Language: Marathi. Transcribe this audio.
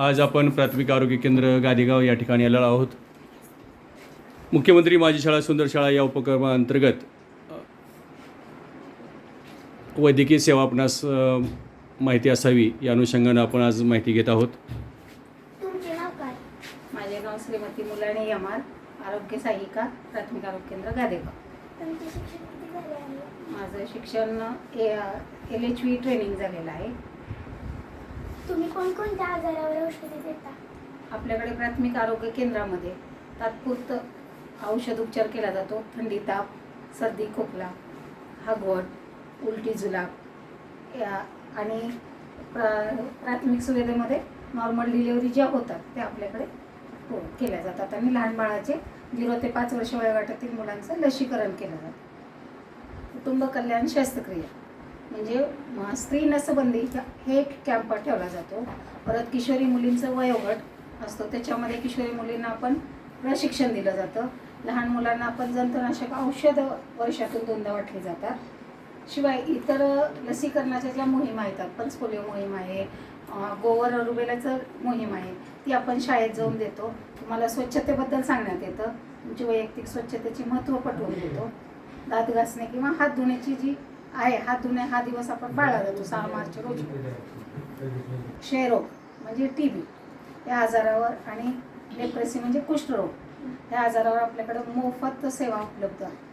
आज आपण प्राथमिक आरोग्य केंद्र गादेगाव या ठिकाणी आलेलो आहोत. मुख्यमंत्री माझी शाळा सुंदर शाळा या उपक्रमाअंतर्गत वैद्यकीय सेवा आपणास माहिती असावी या अनुषंगानं आपण आज माहिती घेत आहोत. तुमचे नाव काय? माझे नाव श्रीमती मुलाणी आरोग्य सहाय्यिका प्राथमिक आरोग्य केंद्र गादेगाव. तुमचे शिक्षण किती झाले आहे? माझं शिक्षण A L H V training झालेलं आहे. तुम्ही कोणकोणत्या आजारावर औषधे देता? आपल्याकडे प्राथमिक आरोग्य केंद्रामध्ये तात्पुरतं औषध उपचार केला जातो. थंडी ताप सर्दी खोकला हागवट उलटी जुलाब या आणि प्रा प्राथमिक सुविधेमध्ये नॉर्मल डिलेवरी ज्या होतात त्या आपल्याकडे हो केल्या जातात. आणि लहान बाळाचे झिरो ते पाच वर्ष वयोगटातील मुलांचं लसीकरण केलं जातं. कुटुंब कल्याण शस्त्रक्रिया. म्हणजे स्त्री नसबंदी हे एक कॅम्प ठेवला जातो. परत किशोरी मुलींचं वयोगट असतो. त्याच्यामध्ये किशोरी मुलींना आपण प्रशिक्षण दिलं जातं. लहान मुलांना आपण जंतुनाशक औषधं वर्षातून दोनदा वाटली जातात. शिवाय इतर लसीकरणाच्या ज्या मोहीम आहेत पंच पोलिओ मोहीम आहे गोवर रुबेलाचं मोहीम आहे ती आपण शाळेत जाऊन देतो. तुम्हाला स्वच्छतेबद्दल सांगण्यात येतं. तुमची वैयक्तिक स्वच्छतेची महत्त्व पटवून देतो. दात घासणे किंवा हात धुण्याची जी आहे. हा धुणे हा दिवस आपण पाळला जातो सहा मार्च रोजी. क्षयरोग म्हणजे टी बी या आजारावर आणि लेप्रेसी म्हणजे कुष्ठरोग या आजारावर आपल्याकडे मोफत सेवा उपलब्ध आहे.